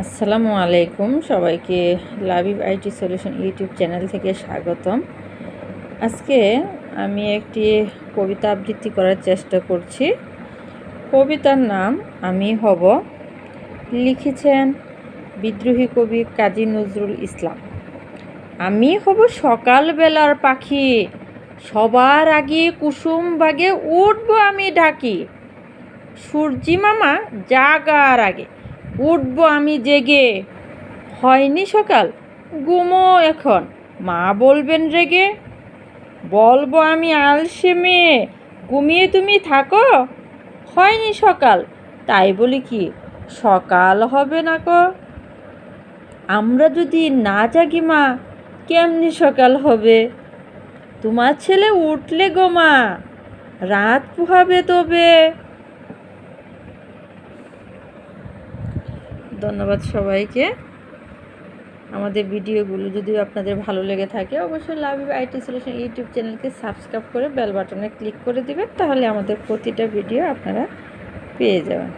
আসসালামু আলাইকুম। সবাইকে লাভিভ আইটি সলিউশন ইউটিউব চ্যানেল থেকে স্বাগতম। আজকে আমি একটি কবিতা আবৃত্তি করার চেষ্টা করছি। কবিতার নাম আমি হব লিখেছেন বিদ্রোহী কবি কাজী নজরুল ইসলাম। আমি হব সকালবেলার পাখি, সবার আগে কুসুম বাগে উঠবো আমি ডাকি সূর্যি মামা জাগার আগে। উঠবো আমি জেগে। হয়নি সকাল, ঘুমো এখন। মা বলবেন রেগে, বলব আমি আলসে মেয়ে, ঘুমিয়ে তুমি থাকো। হয়নি সকাল, তাই বলি কি, সকাল হবে না কো। আমরা যদি না জাগি মা, কেমনি সকাল হবে? তোমার ছেলে উঠলে গো মা, রাত পোহাবে তবে। ধন্যবাদ সবাইকে। আমাদের ভিডিওগুলো যদি আপনাদের ভালো লেগে থাকে, অবশ্যই লাভ আইটি সলিউশন ইউটিউব চ্যানেলকে সাবস্ক্রাইব করে বেল বাটনে ক্লিক করে দিবেন, তাহলে আমাদের প্রতিটা ভিডিও আপনারা পেয়ে যাবেন।